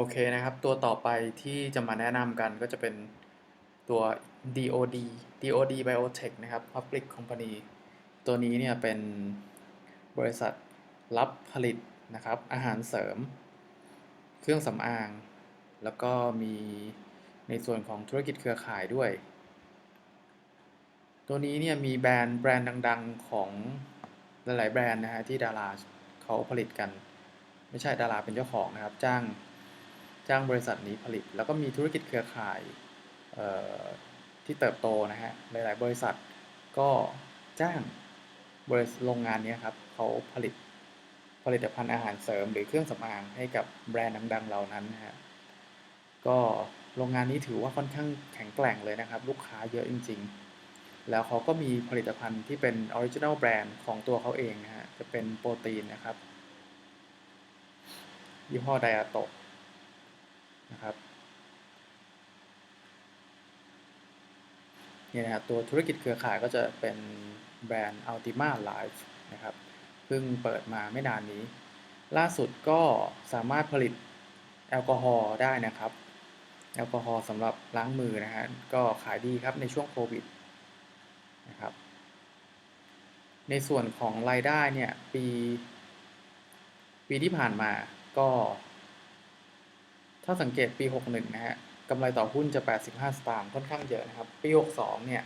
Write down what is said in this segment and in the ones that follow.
โอเคนะครับ ตัวต่อไปที่จะมาแนะนำกันก็จะเป็นตัว DOD DOD Biotech นะครับ Public Company ตัวนี้เนี่ยเป็นบริษัทรับผลิตนะครับ อาหารเสริม เครื่องสำอาง แล้วก็มีในส่วนของธุรกิจเครือข่ายด้วย ตัวนี้เนี่ยมีแบรนด์แบรนด์ดัง ๆ ของหลายๆแบรนด์นะฮะที่ดาราเขาผลิตกัน ไม่ใช่ดาราเป็นเจ้าของนะครับ จ้าง จ้างบริษัทนี้ผลิต แล้วก็มีธุรกิจเครือข่ายที่เติบโตนะฮะหลาย ๆ บริษัทก็จ้างบริษัทโรงงานนี้ครับเขาผลิตผลิตภัณฑ์อาหารเสริมหรือเครื่องสำอางให้กับแบรนด์ดัง ๆ เหล่านั้นนะฮะก็โรงงานนี้ถือว่าค่อนข้างแข็งแกร่งเลยนะครับ ลูกค้าเยอะจริง ๆ แล้วเขาก็มีผลิตภัณฑ์ที่เป็นออริจินัลแบรนด์ของตัวเขาเองนะฮะจะเป็นโปรตีนนะครับ ยี่ห้อไดอาโต นะครับนี่นะครับตัวธุรกิจเครือข่ายก็จะเป็นแบรนด์ Ultima Life นะครับเพิ่งเปิดมาไม่นานนี้ ล่าสุดก็สามารถผลิตแอลกอฮอล์ได้นะครับ แอลกอฮอล์สำหรับล้างมือนะฮะก็ขายดีครับในช่วงโควิดนะครับในส่วนของรายได้เนี่ยปีปีที่ผ่านมาก็ ถ้าสังเกตปี 61 นะฮะกำไรต่อหุ้นจะ 85 สตางค์ค่อนข้างเยอะนะครับ ปี 62 เนี่ย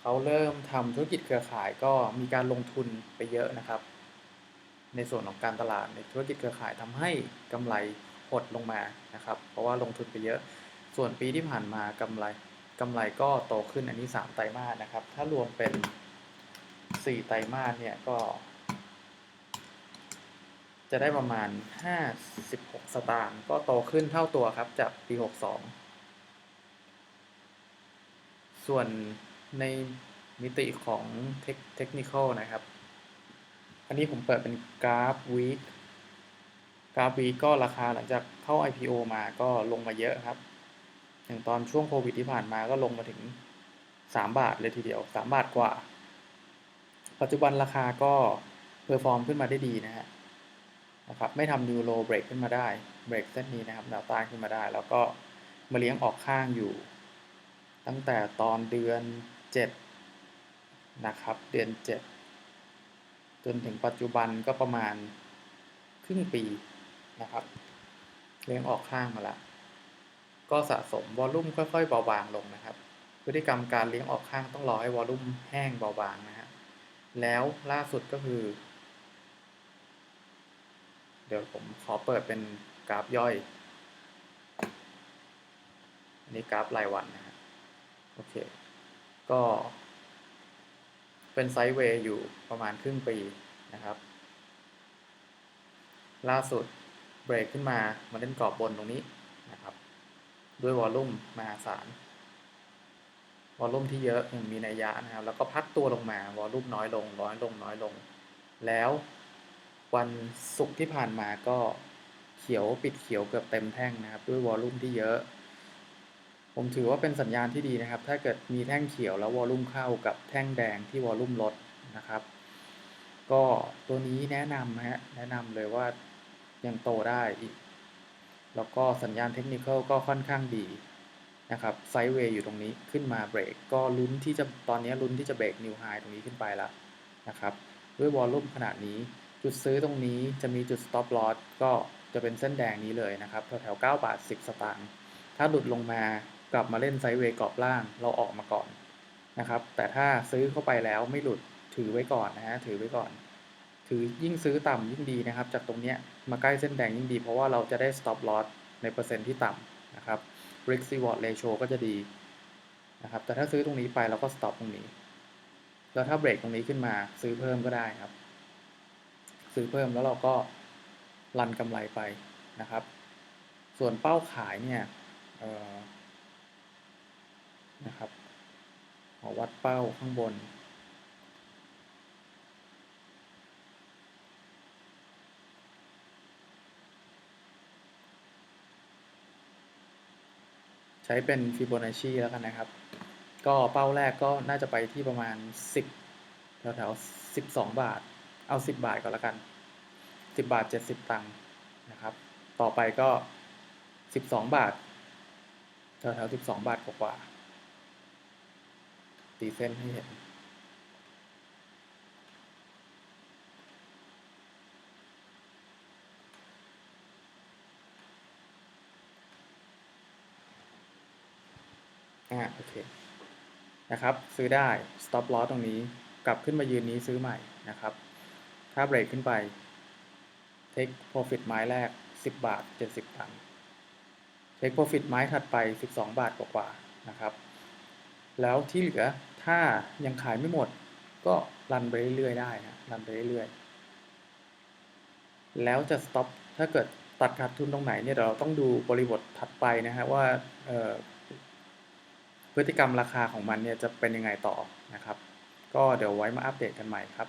เขาเริ่มทำธุรกิจเครือข่ายก็มีการลงทุนไปเยอะนะครับ ในส่วนของการตลาดในธุรกิจเครือข่ายทำให้กำไรหดลงมานะครับ เพราะว่าลงทุนไปเยอะ ส่วนปีที่ผ่านมากำไรกำไรก็โตขึ้นอันนี้ 3 ไตรมาสนะครับ ถ้ารวมเป็น 4 ไตรมาสเนี่ยก็ จะได้ประมาณ 56 สตางค์ก็โตขึ้นเท่าตัวครับจากปี 62 ส่วนในมิติของเทคเทคนิคนะครับ อันนี้ผมเปิดเป็นกราฟวีคกราฟวีก็ราคาหลังจากเข้า IPO มาก็ลงมาเยอะครับ อย่างตอนช่วงโควิดที่ผ่านมาก็ลงมาถึง 3 บาทเลยทีเดียว 3 บาทกว่า ปัจจุบันราคาก็เพอร์ฟอร์มขึ้นมาได้ดีนะฮะ นะครับไม่ทำนิวโลเบรกขึ้นมาได้เบรกเส้นนี้นะครับแนวต้านขึ้นมาได้ แล้วก็มาเลี้ยงออกข้างอยู่ ตั้งแต่ตอนเดือน 7 นะครับ เดือน 7 จนถึงปัจจุบันก็ประมาณครึ่งปีนะครับ เลี้ยงออกข้างมาแล้วก็สะสมวอลลุ่มค่อยๆเบาบางลงนะครับ พฤติกรรมการเลี้ยงออกข้างต้องรอให้วอลลุ่มแห้งเบาบางนะฮะแล้วล่าสุดก็คือ เดี๋ยวผมขอเปิดเป็นกราฟย่อย อันนี้กราฟรายวันนะฮะโอเค ก็ เป็นไซด์เวย์อยู่ประมาณครึ่งปีนะครับ ล่าสุดเบรกขึ้นมามาเล่นกรอบบนตรงนี้นะครับ ด้วยวอลลุ่มมหาศาลวอลลุ่มที่เยอะยังมีนัยยะนะครับ แล้วก็พักตัวลงมาวอลลุ่มน้อยลงน้อยลงน้อยลง แล้ว วันศุกร์ที่ผ่านมาก็เขียวปิดเขียวเกือบเต็มแท่งนะครับ ด้วยวอลลุ่มที่เยอะ ผมถือว่าเป็นสัญญาณที่ดีนะครับ ถ้าเกิดมีแท่งเขียวแล้ววอลลุ่มเข้ากับแท่งแดงที่วอลลุ่มลดนะครับ ก็ตัวนี้แนะนำฮะแนะนำเลยว่ายังโตได้อีก แล้วก็สัญญาณเทคนิคก็ค่อนข้างดีนะครับไซด์เวย์อยู่ตรงนี้ขึ้นมาเบรกก็ลุ้นที่จะตอนนี้ลุ้นที่จะเบรกนิวไฮตรงนี้ขึ้นไปแล้วนะครับ ด้วยวอลลุ่มขนาดนี้ จุดซื้อตรงนี้จะมีจุด stop loss ก็จะเป็นเส้นแดงนี้เลยนะครับแถวๆ9บาท 10 สตางค์ถ้าหลุดลงมากลับมาเล่นไซด์เวย์กรอบล่างเราออกมาก่อนนะครับ แต่ถ้าซื้อเข้าไปแล้วไม่หลุดถือไว้ก่อนนะฮะถือไว้ก่อน ถือยิ่งซื้อต่ำยิ่งดีนะครับ จากตรงเนี้ยมาใกล้เส้นแดงยิ่งดี เพราะว่าเราจะได้ stop loss ในเปอร์เซ็นต์ที่ต่ำนะครับ risk reward ratio ก็จะดีนะครับ แต่ถ้าซื้อตรงนี้ไปเราก็ stop ตรงนี้ แล้วถ้าเบรกตรงนี้ขึ้นมาซื้อเพิ่มก็ได้ครับ ซื้อเพิ่มแล้วเราก็รันกำไรไปนะครับ ส่วนเป้าขายเนี่ยนะครับขอวัดเป้าข้างบน ใช้เป็นฟิโบนัชชีแล้วกันนะครับ ก็เป้าแรกก็น่าจะไปที่ประมาณ 10แถวๆ12 บาท เอาสิบบาทก่อนละกันสิบบาทเจ็ดสิบตังค์นะครับ ต่อไปก็สิบสองบาทแถวๆสิบสองบาทกว่าๆตีเส้นให้เห็นอ่าโอเคนะครับ ซื้อได้ stop loss ตรงนี้ กลับขึ้นมายืนนี้ซื้อใหม่นะครับ ถ้าเบรกขึ้นไป take profit ไม้แรก 10 บาท 70ตังค์ take profit ไม้ถัดไป 12 บาทกว่าๆนะครับ แล้วที่เหลือถ้ายังขายไม่หมดก็รันไปเรื่อยๆได้นะรันไปเรื่อยๆ แล้วจะ stop ถ้าเกิดตัดขาดทุนตรงไหนเนี่ยเดี๋ยวเราต้องดูบริบทถัดไปนะฮะว่าพฤติกรรมราคาของมันเนี่ยจะเป็นยังไงต่อนะครับ ก็เดี๋ยวไว้มาอัปเดตกันใหม่ครับ